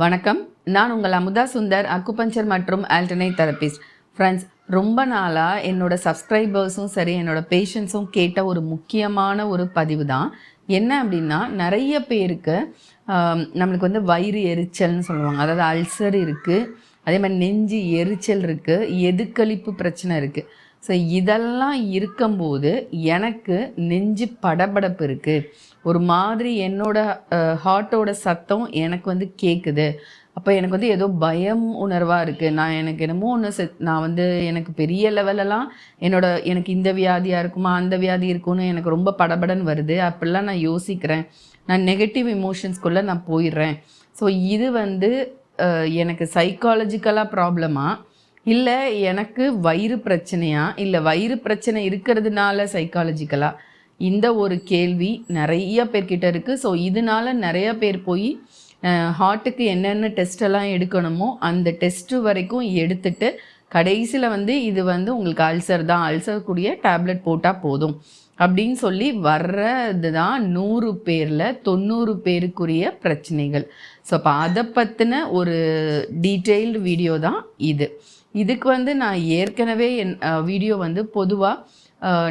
வணக்கம். நான் உங்கள் அமுதா சுந்தர் அக்குபஞ்சர் மற்றும் ஆல்டர்னேட் தெரபிஸ்ட் ஃப்ரெண்ட்ஸ் ரொம்ப நாளாக என்னோட சப்ஸ்கிரைபர்ஸும் சரி என்னோட பேஷண்ட்ஸும் கேட்ட ஒரு முக்கியமான ஒரு பதிவு தான். என்ன அப்படின்னா நிறைய பேருக்கு நம்மளுக்கு வந்து வயிறு எரிச்சல்னு சொல்லுவாங்க. அதாவது அல்சர் இருக்குது அதே மாதிரி நெஞ்சு எரிச்சல் இருக்குது எதுக்களிப்பு பிரச்சனை இருக்குது ஸோ இதெல்லாம் இருக்கும்போது எனக்கு நெஞ்சு படபடப்பு இருக்குது ஒரு மாதிரி என்னோட ஹார்ட்டோட சத்தம் எனக்கு வந்து கேட்குது அப்போ எனக்கு வந்து ஏதோ பயம் உணர்வாக இருக்குது நான் எனக்கு என்னமோ ஒன்று செ நான் வந்து எனக்கு பெரிய லெவலெல்லாம் என்னோட எனக்கு இந்த வியாதியாக இருக்குமா அந்த வியாதி இருக்கும்னு எனக்கு ரொம்ப படபடன்னு வருது. அப்படிலாம் நான் யோசிக்கிறேன். நான் நெகட்டிவ் இமோஷன்ஸ்குள்ளே நான் போயிடுறேன். ஸோ இது வந்து எனக்கு சைக்காலஜிக்கலாக ப்ராப்ளமாக இல்லை எனக்கு வயிறு பிரச்சனையா? இல்லை வயிறு பிரச்சனை இருக்கிறதுனால சைக்காலஜிக்கலாக இந்த ஒரு கேள்வி நிறைய பேர்கிட்ட இருக்குது ஸோ இதனால நிறைய பேர் போய் ஹார்ட்டுக்கு என்னென்ன டெஸ்ட்டெல்லாம் எடுக்கணுமோ அந்த டெஸ்ட்டு வரைக்கும் எடுத்துட்டு கடைசியில் வந்து இது வந்து உங்களுக்கு அல்சர் தான். அல்சர் கூடிய டேப்லெட் போட்டால் போதும். அப்படின்னு சொல்லி வர்றது தான் நூறு பேரில் தொண்ணூறு பேருக்குரிய பிரச்சனைகள். ஸோ அப்போ அதை பற்றின ஒரு டீட்டெயில்டு வீடியோ தான் இது. இதுக்கு வந்து நான் ஏற்கனவே என் வீடியோ வந்து பொதுவாக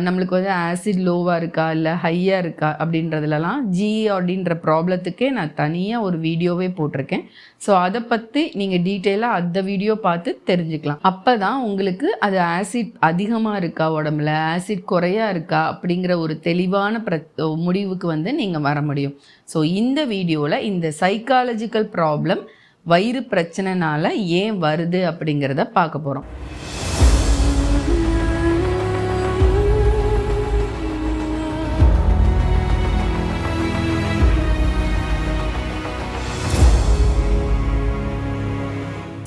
நம்மளுக்கு வந்து ஆசிட் லோவாக இருக்கா இல்லை ஹையாக இருக்கா அப்படின்றதுலலாம் ஜி அப்படின்ற ப்ராப்ளத்துக்கே நான் தனியாக ஒரு வீடியோவே போட்டிருக்கேன். ஸோ அதை பற்றி நீங்கள் டீட்டெயிலாக அந்த வீடியோ பார்த்து தெரிஞ்சுக்கலாம். அப்போ தான் உங்களுக்கு அது ஆசிட் அதிகமாக இருக்கா உடம்புல ஆசிட் குறையா இருக்கா அப்படிங்கிற ஒரு தெளிவான பிர முடிவுக்கு வந்து நீங்கள் வர முடியும். ஸோ இந்த வீடியோவில் இந்த சைக்காலஜிக்கல் ப்ராப்ளம் வயிறு பிரச்சனைனால ஏன் வருது அப்படிங்கிறத பார்க்க போகிறோம்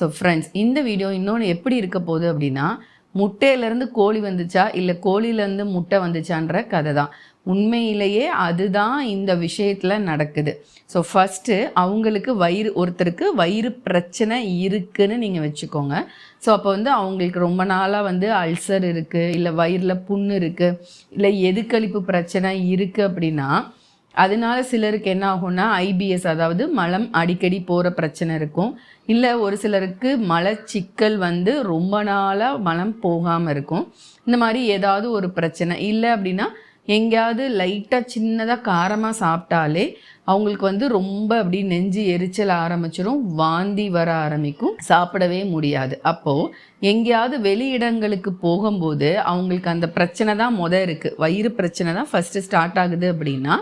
ஸோ ஃப்ரெண்ட்ஸ் இந்த வீடியோ இன்னொன்று எப்படி இருக்க போகுது அப்படின்னா முட்டையிலேருந்து கோழி வந்துச்சா இல்லை கோழியிலேருந்து முட்டை வந்துச்சான்ற கதை தான். உண்மையிலேயே அதுதான் இந்த விஷயத்தில் நடக்குது. ஸோ ஃபஸ்ட்டு அவங்களுக்கு வயிறு ஒருத்தருக்கு வயிறு பிரச்சனை இருக்குன்னு நீங்கள் வச்சுக்கோங்க. ஸோ அப்போ வந்து அவங்களுக்கு ரொம்ப நாளாக வந்து அல்சர் இருக்குது இல்லை வயிறில் புண்ணு இருக்குது இல்லை எதுக்கழிப்பு பிரச்சனை இருக்குது அப்படின்னா அதனால சிலருக்கு என்ன ஆகும்னா ஐபிஎஸ் அதாவது மலம் அடிக்கடி போகிற பிரச்சனை இருக்கும். இல்லை ஒரு சிலருக்கு மலச்சிக்கல் வந்து ரொம்ப நாளாக மலம் போகாமல் இருக்கும். இந்த மாதிரி ஏதாவது ஒரு பிரச்சனை. இல்லை அப்படின்னா எங்கேயாவது லைட்டாக சின்னதாக காரமாக சாப்பிட்டாலே அவங்களுக்கு வந்து ரொம்ப அப்படி நெஞ்சு எரிச்சல் ஆரம்பிச்சிடும் வாந்தி வர ஆரம்பிக்கும். சாப்பிடவே முடியாது. அப்போது எங்கேயாவது வெளியிடங்களுக்கு போகும்போது அவங்களுக்கு அந்த பிரச்சனை தான் முத இருக்குது வயிறு பிரச்சனை தான் ஃபஸ்ட்டு ஸ்டார்ட் ஆகுது அப்படின்னா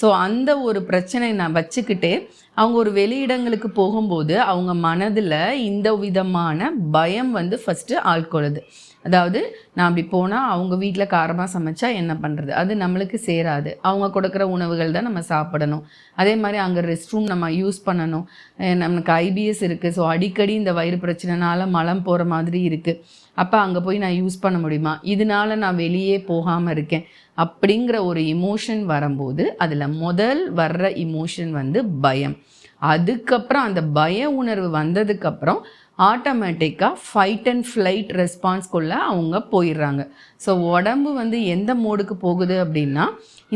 ஸோ அந்த ஒரு பிரச்சனை நான் வச்சுக்கிட்டே அவங்க ஒரு வெளியிடங்களுக்கு போகும்போது அவங்க மனதில் இந்த விதமான பயம் வந்து ஃபஸ்ட்டு ஆட்கொள்ளுது அதாவது நான் அப்படி போனால் அவங்க வீட்டில் காரமாக சமைச்சா என்ன பண்ணுறது அது நம்மளுக்கு சேராது. அவங்க கொடுக்குற உணவுகள் தான் நம்ம சாப்பிடணும். அதே மாதிரி அங்கே ரெஸ்ட் ரூம் நம்ம யூஸ் பண்ணணும். நமக்கு ஐபிஎஸ் இருக்குது ஸோ அடிக்கடி இந்த வயிறு பிரச்சனைனால மலம் போகிற மாதிரி இருக்குது அப்போ அங்கே போய் நான் யூஸ் பண்ண முடியுமா? இதனால நான் வெளியே போகாமல் இருக்கேன். அப்படிங்கிற ஒரு இமோஷன் வரும்போது அதில் முதல் வர்ற இமோஷன் வந்து பயம். அதுக்கப்புறம் அந்த பய உணர்வு வந்ததுக்கப்புறம் ஆட்டோமேட்டிக்காக ஃபைட் அண்ட் ஃப்ளைட் ரெஸ்பான்ஸ்குள்ளே அவங்க போயிடுறாங்க. ஸோ உடம்பு வந்து எந்த மோடுக்கு போகுது அப்படின்னா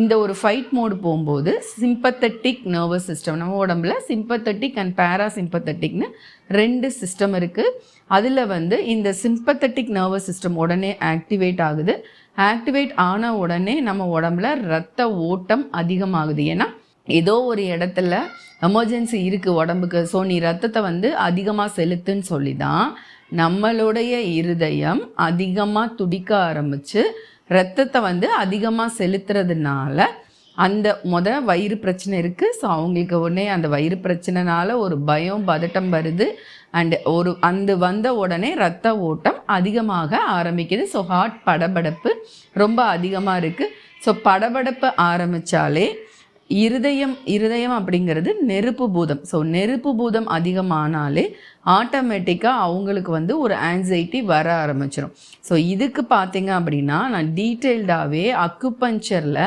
இந்த ஒரு ஃபைட் மோடு போகும்போது சிம்பத்தட்டிக் நர்வஸ் சிஸ்டம் நம்ம உடம்புல சிம்பத்தட்டிக் அண்ட் பேரா சிம்பத்தட்டிக்னு ரெண்டு சிஸ்டம் இருக்குது அதில் வந்து இந்த சிம்பத்தட்டிக் நர்வஸ் சிஸ்டம் உடனே ஆக்டிவேட் ஆகுது. ஆக்டிவேட் ஆன உடனே நம்ம உடம்புல ரத்த ஓட்டம் அதிகமாகுது. ஏன்னா ஏதோ ஒரு இடத்துல எமர்ஜென்சி இருக்குது உடம்புக்கு. ஸோ நீ ரத்தத்தை வந்து அதிகமாக செலுத்துன்னு சொல்லி தான் நம்மளுடைய இருதயம் அதிகமாக துடிக்க ஆரம்பித்து ரத்தத்தை வந்து அதிகமாக செலுத்துறதுனால அந்த முத வயிறு பிரச்சனை இருக்குது ஸோ அவங்களுக்கு உடனே அந்த வயிறு பிரச்சனைனால ஒரு பயம் பதட்டம் வருது. அண்டு ஒரு அந்த வந்த உடனே ரத்த ஓட்டம் அதிகமாக ஆரம்பிக்குது. ஸோ ஹார்ட் படபடப்பு ரொம்ப அதிகமாக இருக்குது ஸோ படபடப்பு ஆரம்பித்தாலே இருதயம் இருதயம் அப்படிங்கிறது நெருப்பு பூதம். ஸோ நெருப்பு பூதம் அதிகமானாலே ஆட்டோமேட்டிக்காக அவங்களுக்கு வந்து ஒரு ஆன்சைட்டி வர ஆரம்பிச்சிடும் ஸோ இதுக்கு பார்த்தீங்க அப்படின்னா நான் டீட்டெயில்டாகவே அக்குபஞ்சரில்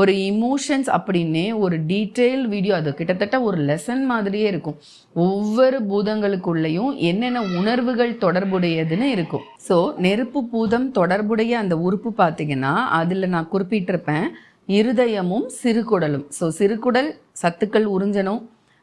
ஒரு இமோஷன்ஸ் அப்படின்னே ஒரு டீட்டெயில் வீடியோ அது கிட்டத்தட்ட ஒரு லெசன் மாதிரியே இருக்கும். ஒவ்வொரு பூதங்களுக்குள்ளேயும் என்னென்ன உணர்வுகள் தொடர்புடையதுன்னு இருக்கும். ஸோ நெருப்பு பூதம் தொடர்புடைய அந்த உறுப்பு பார்த்தீங்கன்னா அதில் நான் குறிப்பிட்டிருப்பேன் இருதயமும் சிறுகுடலும். ஸோ சிறுகுடல் சத்துக்கள் உறிஞ்சணும்.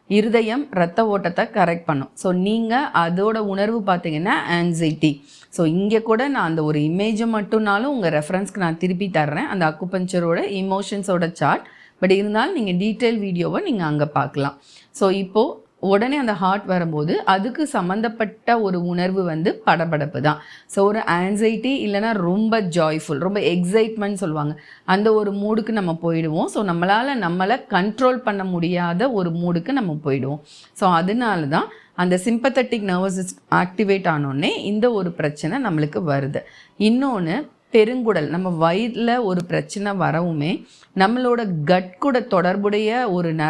இருதயம் ரத்த ஓட்டத்தை கரெக்ட் பண்ணும். ஸோ நீங்கள் அதோட உணர்வு பார்த்தீங்கன்னா ஆன்சைட்டி ஸோ இங்கே கூட நான் அந்த ஒரு இமேஜை மட்டும்னாலும் உங்கள் ரெஃபரன்ஸ்க்கு நான் திருப்பி தர்றேன். அந்த அக்குபஞ்சரோட இமோஷன்ஸோட சார்ட் பட் இருந்தாலும் நீங்கள் டீட்டெயில் வீடியோவை நீங்கள் அங்கே பார்க்கலாம். ஸோ இப்போது உடனே அந்த ஹார்ட் வரும்போது அதுக்கு சம்மந்தப்பட்ட ஒரு உணர்வு வந்து படபடப்பு தான். ஸோ ஒரு ஆன்சைட்டி இல்லைன்னா ரொம்ப ஜாய்ஃபுல் ரொம்ப எக்ஸைட்மெண்ட் சொல்லுவாங்க. அந்த ஒரு மூடுக்கு நம்ம போயிடுவோம். ஸோ நம்மளால் நம்மளை கண்ட்ரோல் பண்ண முடியாத ஒரு மூடுக்கு நம்ம போயிடுவோம். ஸோ அதனால தான் அந்த சிம்பத்தட்டிக் நர்வஸ் ஆக்டிவேட் ஆனோடனே இந்த ஒரு பிரச்சனை நம்மளுக்கு வருது. இன்னொன்று பெருங்குடல். நம்ம வயிறில் ஒரு பிரச்சனை வரவுமே நம்மளோட கட் கூட தொடர்புடைய ஒரு ந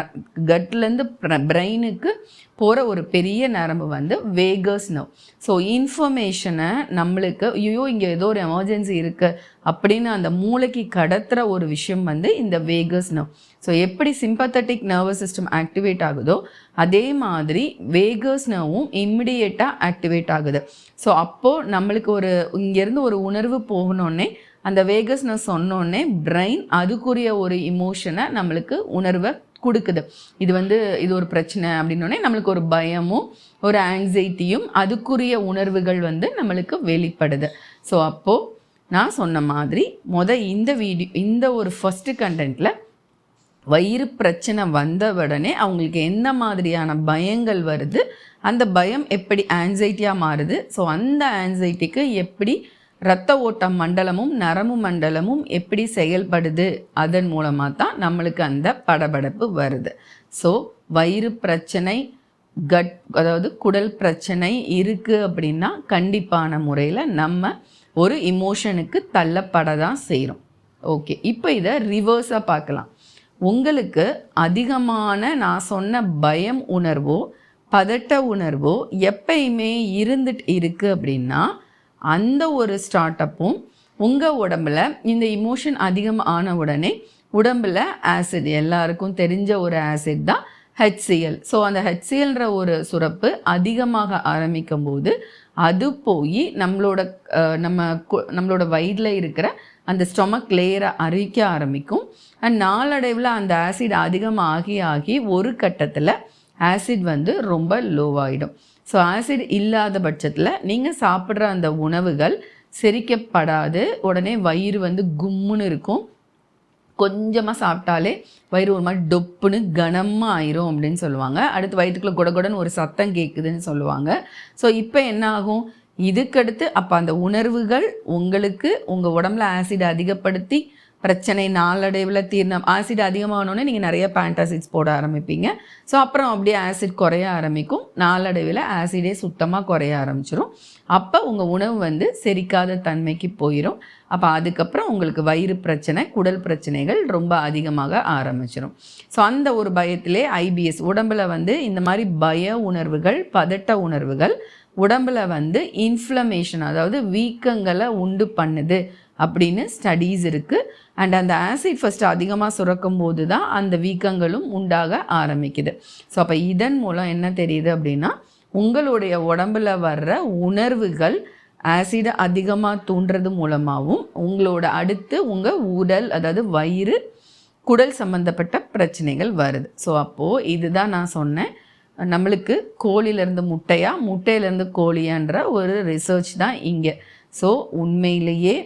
கட்லேருந்து பிரெயினுக்கு போகிற ஒரு பெரிய நரம்பு வந்து வேகர்ஸ் நர்வ் ஸோ இன்ஃபர்மேஷனை நம்மளுக்கு ஐயோ இங்கே ஏதோ ஒரு எமர்ஜென்சி இருக்குது அப்படின்னு அந்த மூளைக்கு கடத்துகிற ஒரு விஷயம் வந்து இந்த வேகர்ஸ் நர்வ் ஸோ எப்படி சிம்பத்தட்டிக் நர்வஸ் சிஸ்டம் ஆக்டிவேட் ஆகுதோ அதே மாதிரி வேகர்ஸ் நர்வும் இம்மிடியேட்டாக ஆக்டிவேட் ஆகுது. ஸோ அப்போது நம்மளுக்கு ஒரு இங்கேருந்து ஒரு உணர்வு போகணுன்னே அந்த வேகஸ் நர்வ் சொன்னோடனே பிரெயின் அதுக்குரிய ஒரு இமோஷனை நம்மளுக்கு உணர்வை கொடுக்குது. இது வந்து இது ஒரு பிரச்சனை அப்படின்னோடனே நம்மளுக்கு ஒரு பயமும் ஒரு ஆங்ஸைட்டியும் அதுக்குரிய உணர்வுகள் வந்து நம்மளுக்கு வெளிப்படுது. ஸோ அப்போது நான் சொன்ன மாதிரி மொதல் இந்த வீடியோ இந்த ஒரு ஃபஸ்ட்டு கண்டென்ட்டில் வயிறு பிரச்சனை வந்த உடனே அவங்களுக்கு என்ன மாதிரியான பயங்கள் வருது அந்த பயம் எப்படி ஆன்சைட்டியாக மாறுது ஸோ அந்த ஆன்சைட்டிக்கு எப்படி இரத்த ஓட்டம் மண்டலமும் நரம்பு மண்டலமும் எப்படி செயல்படுது? அதன் மூலமாக தான் நம்மளுக்கு அந்த படபடப்பு வருது. ஸோ வயிறு பிரச்சனை கட் அதாவது குடல் பிரச்சனை இருக்குது அப்படின்னா கண்டிப்பான முறையில் நம்ம ஒரு இமோஷனுக்கு தள்ளப்பட தான் செய்கிறோம் ஓகே இப்போ இதை ரிவர்ஸாக பார்க்கலாம். உங்களுக்கு அதிகமான நான் சொன்ன பயம் உணர்வோ பதட்ட உணர்வோ எப்பயுமே இருந்துட்டு இருக்குது அப்படின்னா அந்த ஒரு ஸ்டார்ட் அப்பும் உங்கள் உடம்புல இந்த இமோஷன் அதிகம் ஆன உடனே உடம்புல ஆசிட் எல்லாருக்கும் தெரிஞ்ச ஒரு ஆசிட் தான் ஹெச்சிஎல் ஸோ அந்த ஹெச்சிஎல்ன்ற ஒரு சுரப்பு அதிகமாக ஆரம்பிக்கும் போது அது போய் நம்மளோட நம்ம நம்மளோட வயிறில் இருக்கிற அந்த ஸ்டொமக் லேயரை அரிக்க ஆரம்பிக்கும். அண்ட் நாளடைவில் அந்த ஆசிட் அதிகமாக ஆகி ஆகி ஒரு கட்டத்தில் ஆசிட் வந்து ரொம்ப லோவாகிடும் ஸோ ஆசிட் இல்லாத பட்சத்தில் நீங்கள் சாப்பிட்ற அந்த உணவுகள் செரிக்கப்படாது. உடனே வயிறு வந்து கும்முன்னு இருக்கும். கொஞ்சமாக சாப்பிட்டாலே வயிறு ஒரு மாதிரி டொப்புன்னு கனமாக ஆயிரும் அப்படின்னு சொல்லுவாங்க. அடுத்து வயிற்றுக்குள்ளே குடகுடன்னு ஒரு சத்தம் கேட்குதுன்னு சொல்லுவாங்க. ஸோ இப்போ என்ன ஆகும்? இதுக்கடுத்து அப்போ அந்த உணர்வுகள் உங்களுக்கு உங்கள் உடம்புல ஆசிட் அதிகப்படுத்தி பிரச்சனை நாளடைவில் தீர்ணம். ஆசிட் அதிகமானோடனே நீங்கள் நிறைய பேண்டாசிட்ஸ் போட ஆரம்பிப்பீங்க. ஸோ அப்புறம் அப்படியே ஆசிட் குறைய ஆரம்பிக்கும். நாளடைவில் ஆசிடே சுத்தமாக குறைய ஆரம்பிச்சிடும் அப்போ உங்கள் உணவு வந்து செரிக்காத தன்மைக்கு போயிடும் அப்போ அதுக்கப்புறம் உங்களுக்கு வயிறு பிரச்சனை குடல் பிரச்சனைகள் ரொம்ப அதிகமாக ஆரம்பிச்சிடும் ஸோ அந்த ஒரு பயத்திலே ஐபிஎஸ் உடம்பில் வந்து இந்த மாதிரி பய உணர்வுகள் பதட்ட உணர்வுகள் உடம்பில் வந்து இன்ஃப்ளமேஷன் அதாவது வீக்கங்களை உண்டு பண்ணுது. அப்படின்னு ஸ்டடீஸ் இருக்குது அண்ட் அந்த ஆசிட் ஃபஸ்ட்டு அதிகமாக சுரக்கும் போது தான் அந்த வீக்கங்களும் உண்டாக ஆரம்பிக்குது. ஸோ அப்போ இதன் மூலம் என்ன தெரியுது அப்படின்னா உங்களுடைய உடம்பில் வர்ற உணர்வுகள் ஆசிடை அதிகமாக தூண்டுறது மூலமாகவும் உங்களோட அடுத்து உங்கள் உடல் அதாவது வயிறு குடல் சம்மந்தப்பட்ட பிரச்சனைகள் வருது. ஸோ அப்போது இதுதான் நான் சொன்னேன். நம்மளுக்கு கோழிலேருந்து முட்டையா முட்டையிலேருந்து கோழியான்ற ஒரு ரிசர்ச் தான் இங்கே. ஸோ உண்மையிலேயே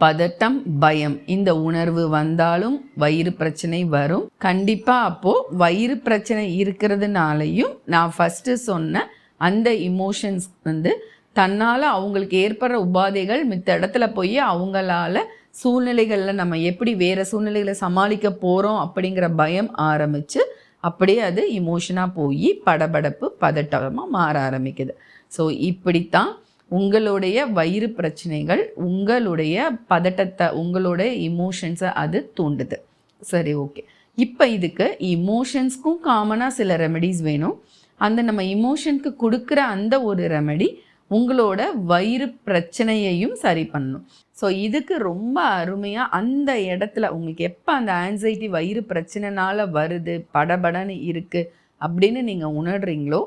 பதட்டம் பயம். இந்த உணர்வு வந்தாலும் வயிறு பிரச்சனை வரும். கண்டிப்பாக அப்போது வயிறு பிரச்சனை இருக்கிறதுனாலையும் நான் ஃபஸ்ட்டு சொன்ன அந்த இமோஷன்ஸ் வந்து தன்னால் அவங்களுக்கு ஏற்படுற உபாதைகள் மித்த இடத்துல போய் அவங்களால சூழ்நிலைகளில் நம்ம எப்படி வேறு சூழ்நிலைகளை சமாளிக்க போகிறோம் அப்படிங்கிற பயம் ஆரம்பித்து அப்படியே அது இமோஷனாக போய் படபடப்பு பதட்டமாக மாற ஆரம்பிக்குது. ஸோ இப்படித்தான் உங்களுடைய வயிறு பிரச்சனைகள் உங்களுடைய பதட்டத்தை உங்களுடைய இமோஷன்ஸை அது தூண்டுது. சரி ஓகே இப்போ இதுக்கு இமோஷன்ஸ்க்கும் காமனாக சில ரெமெடிஸ் வேணும். அந்த நம்ம இமோஷனுக்கு கொடுக்குற அந்த ஒரு ரெமெடி உங்களோட வயிறு பிரச்சனையையும் சரி பண்ணணும். ஸோ இதுக்கு ரொம்ப அருமையாக அந்த இடத்துல உங்களுக்கு எப்போ அந்த ஆன்சைட்டி வயிறு பிரச்சனைனால வருது படபடன்னு இருக்குது அப்படின்னு நீங்கள் உணர்றீங்களோ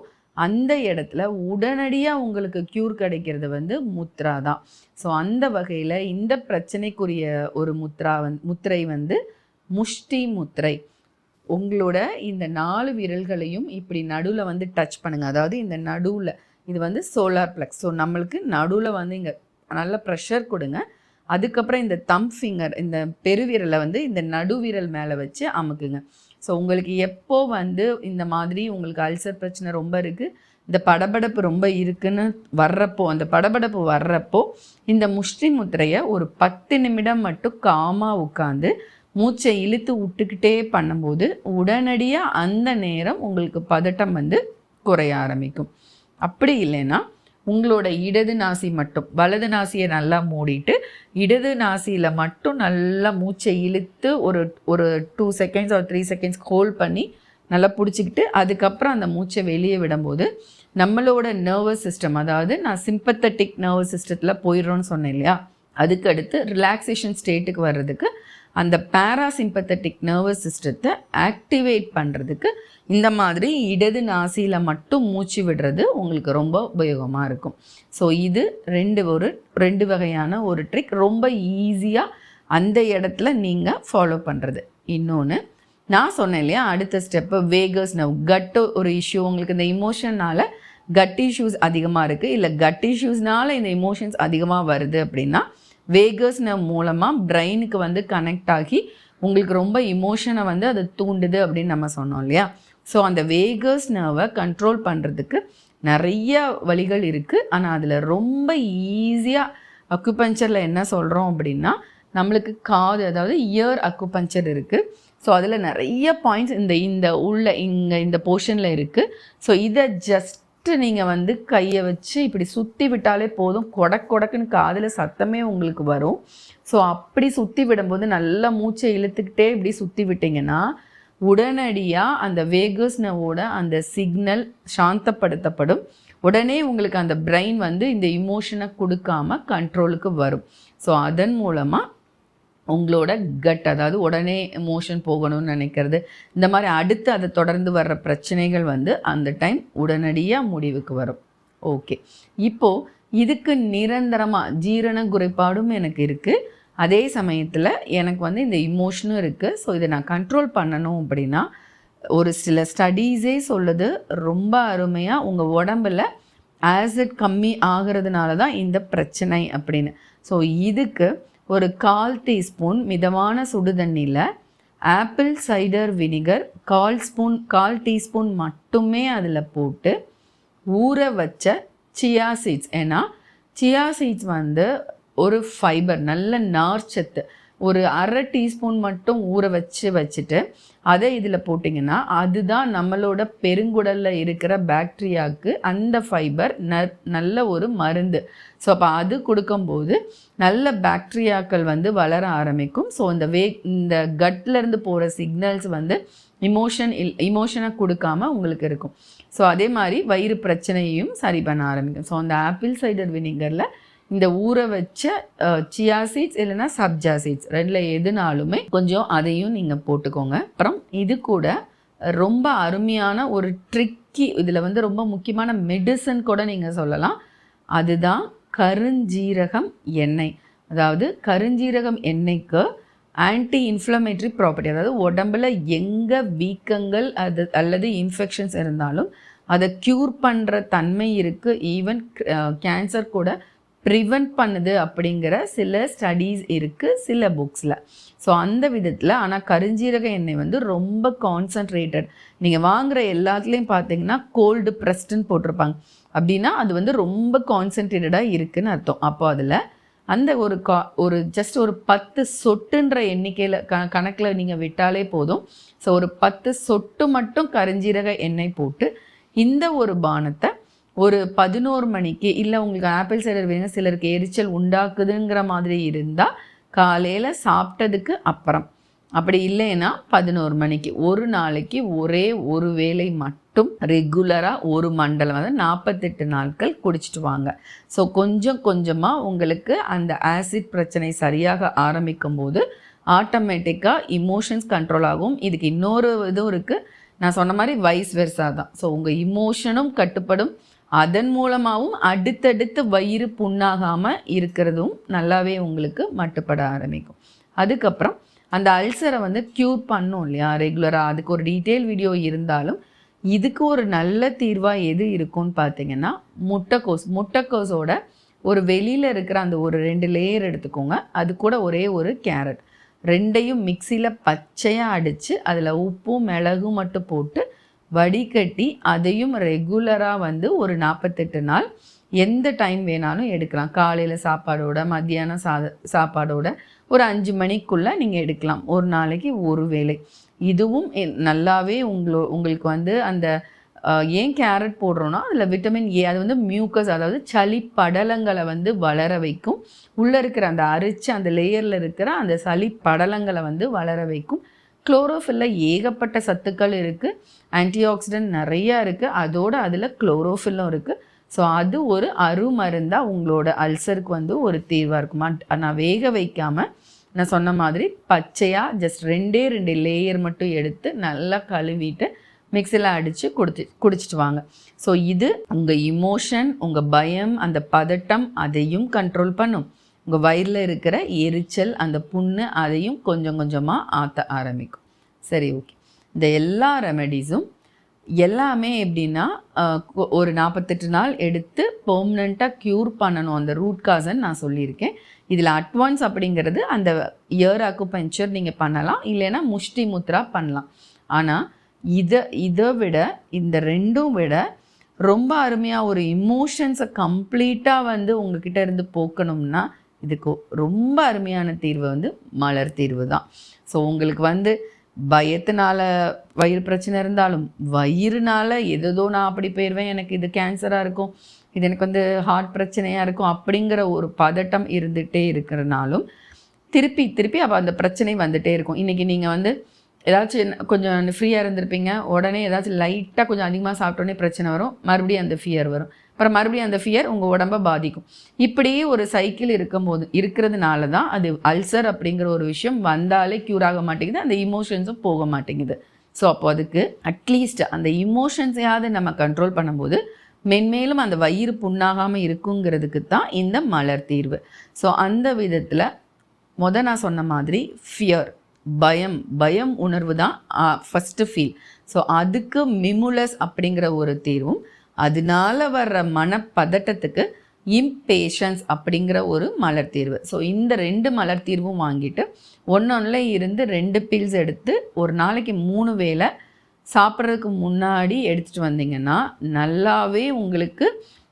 அந்த இடத்துல உடனடியாக உங்களுக்கு க்யூர் கிடைக்கிறது வந்து முத்ரா தான். ஸோ அந்த வகையில் இந்த பிரச்சனைக்குரிய ஒரு முத்ரா வந் முத்திரை வந்து முஷ்டி முத்திரை. உங்களோட இந்த நாலு விரல்களையும் இப்படி நடுவில் வந்து டச் பண்ணுங்கள் அதாவது இந்த நடுவில் இது வந்து சோலார் ப்ளக்ஸ் ஸோ நம்மளுக்கு நடுவில் வந்து இங்கே நல்ல ப்ரெஷர் கொடுங்க. அதுக்கப்புறம் இந்த தம் ஃபிங்கர் இந்த பெருவிரலை வந்து இந்த நடுவிரல் மேலே வச்சு அமுக்குங்க. ஸோ உங்களுக்கு எப்போ வந்து இந்த மாதிரி உங்களுக்கு அல்சர் பிரச்சனை ரொம்ப இருக்குது இந்த படபடப்பு ரொம்ப இருக்குன்னு வர்றப்போ அந்த படபடப்பு வர்றப்போ இந்த முஷ்டி முத்திரையை ஒரு பத்து நிமிடம் மட்டும் காமாக உட்காந்து மூச்சை இழுத்து விட்டுக்கிட்டே பண்ணும்போது உடனடியாக அந்த நேரம் உங்களுக்கு பதட்டம் வந்து குறைய ஆரம்பிக்கும். அப்படி இல்லைன்னா உங்களோட இடது நாசி மட்டும். வலது நாசியை நல்லா மூடிட்டு இடது நாசியில் மட்டும் நல்லா மூச்சை இழுத்து ஒரு ஒரு டூ செகண்ட்ஸ் ஒரு த்ரீ செகண்ட்ஸ் ஹோல்ட் பண்ணி நல்லா பிடிச்சிக்கிட்டு அதுக்கப்புறம் அந்த மூச்சை வெளியே விடும்போது நம்மளோட நர்வஸ் சிஸ்டம் அதாவது நான் சிம்பத்தட்டிக் நர்வஸ் சிஸ்டத்தில் போயிடுறோன்னு சொன்னேன் இல்லையா? அதுக்கு அடுத்து ரிலாக்ஸேஷன் ஸ்டேட்டுக்கு வர்றதுக்கு அந்த பேராசிம்பத்தட்டிக் நர்வஸ் சிஸ்டத்தை ஆக்டிவேட் பண்ணுறதுக்கு இந்த மாதிரி இடது நாசியில் மட்டும் மூச்சு விடுறது உங்களுக்கு ரொம்ப உபயோகமாக இருக்கும். ஸோ இது ரெண்டு ஒரு ரெண்டு வகையான ஒரு ட்ரிக் ரொம்ப ஈஸியாக அந்த இடத்துல நீங்கள் ஃபாலோ பண்ணுறது இன்னொன்று நான் சொன்னேன் இல்லையா அடுத்த ஸ்டெப்பு வேகர்ஸ் நவ் கட்டு ஒரு இஷ்யூ உங்களுக்கு இந்த இமோஷனால் கட் இஷ்யூஸ் அதிகமாக இருக்குது இல்லை கட் இஷ்யூஸ்னால இந்த இமோஷன்ஸ் அதிகமாக வருது அப்படின்னா வேகஸ் நர்வ் மூலமாக பிரெயினுக்கு வந்து கனெக்ட் ஆகி உங்களுக்கு ரொம்ப இமோஷனை வந்து அதை தூண்டுது அப்படின்னு நம்ம சொன்னோம் இல்லையா? ஸோ அந்த வேகஸ் நர்வை கண்ட்ரோல் பண்ணுறதுக்கு நிறைய வழிகள் இருக்குது ஆனால் அதில் ரொம்ப ஈஸியாக அக்குபஞ்சரில் என்ன சொல்கிறோம் அப்படின்னா நம்மளுக்கு காது அதாவது இயர் அக்குபஞ்சர் இருக்குது ஸோ அதில் நிறைய பாயிண்ட்ஸ் இந்த இந்த உள்ள இங்கே இந்த போர்ஷனில் இருக்குது ஸோ இதை ஜஸ்ட் நீங்கள் வந்து கையை வச்சு இப்படி சுற்றி விட்டாலே போதும். கொடக் கொடக்குன்னு காதில் சத்தமே உங்களுக்கு வரும். ஸோ அப்படி சுற்றி விடும்போது நல்லா மூச்சை இழுத்துக்கிட்டே இப்படி சுற்றி விட்டிங்கன்னா உடனடியாக அந்த வேகஸ் நவோட அந்த சிக்னல் சாந்தப்படுத்தப்படும். உடனே உங்களுக்கு அந்த பிரெயின் வந்து இந்த இமோஷனை கொடுக்காம கண்ட்ரோலுக்கு வரும். ஸோ அதன் மூலமாக உங்களோட கட் அதாவது உடனே மோஷன் போகணும்னு நினைக்கிறது. இந்த மாதிரி அடுத்து அதை தொடர்ந்து வர்ற பிரச்சனைகள் வந்து அந்த டைம் உடனடியாக முடிவுக்கு வரும். ஓகே இப்போது இதுக்கு நிரந்தரமாக ஜீரண குறைபாடும் எனக்கு இருக்குது அதே சமயத்தில் எனக்கு வந்து இந்த இமோஷனும் இருக்குது ஸோ இதை நான் கண்ட்ரோல் பண்ணணும் அப்படின்னா ஒரு சில ஸ்டடீஸே சொல்லுது. ரொம்ப அருமையாக உங்கள் உடம்பில் ஆசிட் கம்மி ஆகிறதுனால தான் இந்த பிரச்சனை அப்படின்னு. ஸோ இதுக்கு ஒரு கால் டீஸ்பூன் மிதமான சுடுதண்ணியில் ஆப்பிள் சைடர் வினிகர் கால் ஸ்பூன் கால் டீஸ்பூன் மட்டுமே அதில் போட்டு ஊற வச்ச சியா சீட்ஸ். ஏன்னா சியா சீட்ஸ் வந்து ஒரு ஃபைபர் நல்ல நார்ச்சத்து. ஒரு அரை டீஸ்பூன் மட்டும் ஊற வச்சு வச்சுட்டு அதை இதில் போட்டிங்கன்னா அதுதான் நம்மளோட பெருங்குடலில் இருக்கிற பாக்டீரியாவுக்கு அந்த ஃபைபர் ந நல்ல ஒரு மருந்து. ஸோ அப்போ அது கொடுக்கும்போது நல்ல பாக்டீரியாக்கள் வந்து வளர ஆரம்பிக்கும். ஸோ இந்த வே இந்த கட்லேருந்து போகிற சிக்னல்ஸ் வந்து இமோஷன் இல் இமோஷனை கொடுக்காம உங்களுக்கு இருக்கும். ஸோ அதே மாதிரி வயிறு பிரச்சனையையும் சரி பண்ண ஆரம்பிக்கும். ஸோ அந்த ஆப்பிள் சைடர் வினிகரில் இந்த ஊற வச்ச சியா சீட்ஸ் இல்லைன்னா சப்ஜா சீட்ஸ் ரெண்டில் எதுனாலுமே கொஞ்சம் அதையும் நீங்கள் போட்டுக்கோங்க. அப்புறம் இது கூட ரொம்ப அருமையான ஒரு ட்ரிக்கி இதில் வந்து ரொம்ப முக்கியமான மெடிசன் கூட நீங்கள் சொல்லலாம். அதுதான் கருஞ்சீரகம் எண்ணெய். அதாவது கருஞ்சீரகம் எண்ணெய்க்கு ஆன்டி இன்ஃப்ளமேட்ரி ப்ராப்பர்ட்டி அதாவது உடம்புல எங்கே வீக்கங்கள் அது அல்லது இன்ஃபெக்ஷன்ஸ் இருந்தாலும் அதை க்யூர் பண்ணுற தன்மை இருக்குது ஈவன் கேன்சர் கூட ப்ரிவெண்ட் பண்ணுது அப்படிங்கிற சில ஸ்டடீஸ் இருக்குது சில புக்ஸில் ஸோ அந்த விதத்தில் ஆனால் கருஞ்சீரக எண்ணெய் வந்து ரொம்ப கான்சன்ட்ரேட்டட் நீங்கள் வாங்குகிற எல்லாத்துலேயும் பார்த்தீங்கன்னா கோல்டு ப்ரெஸ்டுன்னு போட்டிருப்பாங்க. அப்படின்னா அது வந்து ரொம்ப கான்சன்ட்ரேட்டடாக இருக்குதுன்னு அர்த்தம். அப்போ அதில் அந்த ஒரு கா ஒரு ஜஸ்ட் ஒரு பத்து சொட்டுன்ற எண்ணிக்கையில் க கணக்கில் நீங்கள் விட்டாலே போதும். ஸோ ஒரு பத்து சொட்டு மட்டும் கருஞ்சீரக எண்ணெய் போட்டு இந்த ஒரு பானத்தை ஒரு பதினோரு மணிக்கு இல்லை உங்களுக்கு ஆப்பிள் சைடர் வேணும் சிலருக்கு எரிச்சல் உண்டாக்குதுங்கிற மாதிரி இருந்தால் காலையில் சாப்பிட்டதுக்கு அப்புறம். அப்படி இல்லைன்னா பதினோரு மணிக்கு. ஒரு நாளைக்கு ஒரே ஒரு வேளை மட்டும் ரெகுலராக ஒரு மண்டலம் வந்து நாற்பத்தெட்டு நாட்கள் குடிச்சிட்டு வாங்க. ஸோ கொஞ்சம் கொஞ்சமாக உங்களுக்கு அந்த ஆசிட் பிரச்சனை சரியாக ஆரம்பிக்கும் போது ஆட்டோமேட்டிக்காக இமோஷன்ஸ் கண்ட்ரோல் ஆகும். இதுக்கு இன்னொரு இதுவும் இருக்குது நான் சொன்ன மாதிரி வைஸ் வெர்ஸா தான். ஸோ உங்கள் இமோஷனும் கட்டுப்படும். அதன் மூலமாகவும் அடுத்தடுத்து வயிறு புண்ணாகாமல் இருக்கிறதும் நல்லாவே உங்களுக்கு மட்டுப்பட ஆரம்பிக்கும். அதுக்கப்புறம் அந்த அல்சரை வந்து க்யூர் பண்ணும் இல்லையா? ரெகுலராக அதுக்கு ஒரு டீட்டெயில் வீடியோ இருந்தாலும் இதுக்கு ஒரு நல்ல தீர்வாக எது இருக்கும்னு பார்த்தீங்கன்னா முட்டைக்கோஸ் முட்டைக்கோஸோட ஒரு வெளியில் இருக்கிற அந்த ஒரு ரெண்டு லேயர் எடுத்துக்கோங்க. அது கூட ஒரே ஒரு கேரட் ரெண்டையும் மிக்சியில் பச்சையாக அடித்து அதில் உப்பும் மிளகும் மட்டும் போட்டு வடிகட்டி அதையும் ரெகுலராக வந்து ஒரு நாற்பத்தெட்டு நாள் எந்த டைம் வேணாலும் எடுக்கலாம். காலையில் சாப்பாடோட மத்தியானம் சா சாப்பாடோட ஒரு அஞ்சு மணிக்குள்ளே நீங்கள் எடுக்கலாம். ஒரு நாளைக்கு ஒரு வேளை. இதுவும் நல்லாவே உங்களோ உங்களுக்கு வந்து அந்த ஏன் கேரட் போடுறோன்னா அதில் விட்டமின் ஏ அது வந்து மியூக்கஸ் அதாவது சளி படலங்களை வந்து வளர வைக்கும். உள்ளே இருக்கிற அந்த அரிச்சு அந்த லேயரில் இருக்கிற அந்த சளி படலங்களை வந்து வளர வைக்கும். குளோரோஃபில்ல ஏகப்பட்ட சத்துக்கள் இருக்குது ஆன்டிஆக்சிடென்ட் நிறையா இருக்குது அதோடு அதில் குளோரோஃபில்லும் இருக்குது ஸோ அது ஒரு அருமருந்தாக உங்களோட அல்சருக்கு வந்து ஒரு தீர்வாக இருக்குமா? நான் வேக வைக்காமல் நான் சொன்ன மாதிரி பச்சையாக ஜஸ்ட் ரெண்டே ரெண்டு லேயர் மட்டும் எடுத்து நல்லா கழுவிட்டு மிக்சியில் அடித்து குடிச்சு குடிச்சிட்டு வாங்க. ஸோ இது உங்கள் இமோஷன் உங்கள் பயம் அந்த பதட்டம் அதையும் கண்ட்ரோல் பண்ணும். உங்கள் வயிறில் இருக்கிற எரிச்சல் அந்த புண்ணு அதையும் கொஞ்சம் கொஞ்சமாக ஆற்ற ஆரம்பிக்கும். சரி ஓகே. இந்த எல்லா ரெமெடிஸும் எல்லாமே எப்படின்னா ஒரு நாற்பத்தெட்டு நாள் எடுத்து பெர்மனண்ட்டாக க்யூர் பண்ணணும். அந்த ரூட் காசன் நான் சொல்லியிருக்கேன். இதில் அட்வான்ஸ் அப்படிங்கிறது அந்த இயர் அக்குபஞ்சர் நீங்கள் பண்ணலாம். இல்லைன்னா முஷ்டி முத்ரா பண்ணலாம். ஆனால் இதை இதை விட இந்த ரெண்டும் விட ரொம்ப அருமையாக ஒரு இமோஷன்ஸை கம்ப்ளீட்டாக வந்து உங்ககிட்ட இருந்து போக்கணும்னா இதுக்கு ரொம்ப அருமையான தீர்வு வந்து மலர் தீர்வு தான். ஸோ உங்களுக்கு வந்து பயத்தினால வயிறு பிரச்சனை இருந்தாலும் வயிறுனால எதோ நான் அப்படி போயிடுவேன் எனக்கு இது கேன்சராக இருக்கும் இது எனக்கு வந்து ஹார்ட் பிரச்சனையாக இருக்கும் அப்படிங்கிற ஒரு பதட்டம் இருந்துகிட்டே இருக்கிறனாலும் திருப்பி திருப்பி அப்போ அந்த பிரச்சனை வந்துகிட்டே இருக்கும். இன்றைக்கி நீங்கள் வந்து ஏதாச்சும் கொஞ்சம் ஃப்ரீயாக இருந்திருப்பீங்க உடனே ஏதாச்சும் லைட்டாக கொஞ்சம் அதிகமாக சாப்பிட்டோன்னே பிரச்சனை வரும் மறுபடியும் அந்த ஃபியர் வரும். அப்புறம் மறுபடியும் அந்த ஃபியர் உங்கள் உடம்பை பாதிக்கும். இப்படியே ஒரு சைக்கிள் இருக்கும்போது இருக்கிறதுனால தான் அது அல்சர் அப்படிங்கிற ஒரு விஷயம் வந்தாலே க்யூர் ஆக மாட்டேங்குது அந்த இமோஷன்ஸும் போக மாட்டேங்குது. ஸோ அப்போ அதுக்கு அட்லீஸ்ட் அந்த இமோஷன்ஸையாவது நம்ம கண்ட்ரோல் பண்ணும்போது மென்மேலும் அந்த வயிறு புண்ணாகாமல் இருக்குங்கிறதுக்கு தான் இந்த மலர் தீர்வு. ஸோ அந்த விதத்தில் முத நான் சொன்ன மாதிரி ஃபியர் பயம் பயம் உணர்வு தான் ஃபஸ்ட்டு ஃபீல் ஸோ அதுக்கு மிமுலஸ் அப்படிங்கிற ஒரு தீர்வும் அதனால வர்ற மனப்பதட்டத்துக்கு இம்பேஷன்ஸ் அப்படிங்கிற ஒரு மலர் தீர்வு. ஸோ இந்த ரெண்டு மலர் தீர்வும் வாங்கிட்டு ஒன்று இருந்து ரெண்டு பில்ஸ் எடுத்து ஒரு நாளைக்கு மூணு வேளை சாப்பிட்றதுக்கு முன்னாடி எடுத்துகிட்டு வந்தீங்கன்னா நல்லாவே உங்களுக்கு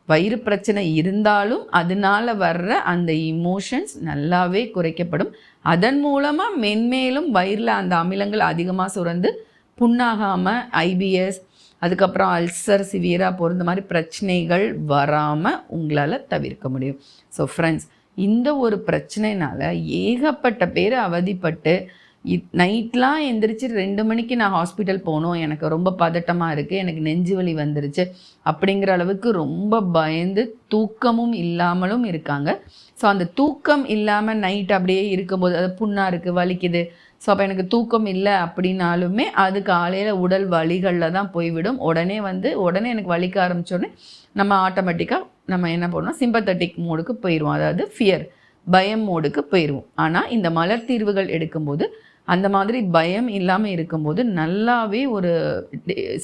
வயிறு பிரச்சனை இருந்தாலும் அதனால் வர்ற அந்த இமோஷன்ஸ் நல்லாவே குறைக்கப்படும். அதன் மூலமாக மென்மேலும் வயிறில் அந்த அமிலங்கள் அதிகமாக சுரந்து புண்ணாகாமல் ஐபிஎஸ் அதுக்கப்புறம் அல்சர் சிவியராக பொருந்த மாதிரி பிரச்சனைகள் வராமல் உங்களால் தவிர்க்க முடியும். ஸோ ஃப்ரெண்ட்ஸ் இந்த ஒரு பிரச்சனைனால ஏகப்பட்ட பேர் அவதிப்பட்டு நைட்லாம் எந்திரிச்சு ரெண்டு மணிக்கு நான் ஹாஸ்பிட்டல் போகணும் எனக்கு ரொம்ப பதட்டமாக இருக்குது எனக்கு நெஞ்சு வலி வந்துருச்சு. அப்படிங்கிற அளவுக்கு ரொம்ப பயந்து தூக்கமும் இல்லாமலும் இருக்காங்க. ஸோ அந்த தூக்கம் இல்லாமல் நைட் அப்படியே இருக்கும்போது அது புண்ணாக இருக்குது வலிக்குது ஸோ அப்போ எனக்கு தூக்கம் இல்லை அப்படின்னாலுமே அது காலையில் உடல் வலிகளில் தான் போய்விடும். உடனே வந்து உடனே எனக்கு வலிக்க ஆரம்பித்தோடனே நம்ம ஆட்டோமேட்டிக்காக நம்ம என்ன பண்ணுவோம்? சிம்பத்தட்டிக் மோடுக்கு போயிடுவோம் அதாவது ஃபியர் பயம் மோடுக்கு போயிடுவோம் ஆனால் இந்த மலர் தீர்வுகள் எடுக்கும்போது அந்த மாதிரி பயம் இல்லாமல் இருக்கும்போது நல்லாவே ஒரு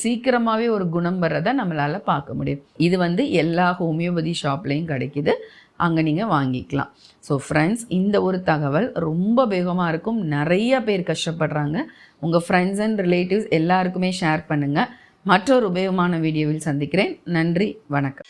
சீக்கிரமாகவே ஒரு குணம் வர்றதை நம்மளால் பார்க்க முடியும். இது வந்து எல்லா ஹோமியோபதி ஷாப்லேயும் கிடைக்கிது. அங்கே நீங்கள் வாங்கிக்கலாம். ஸோ ஃப்ரெண்ட்ஸ் இந்த ஒரு தகவல் ரொம்ப வேகமாக இருக்கும். நிறைய பேர் கஷ்டப்படுறாங்க. உங்கள் ஃப்ரெண்ட்ஸ் அண்ட் ரிலேட்டிவ்ஸ் எல்லாருக்குமே ஷேர் பண்ணுங்கள் மற்றொரு உபயோகமான வீடியோவில் சந்திக்கிறேன். நன்றி வணக்கம்.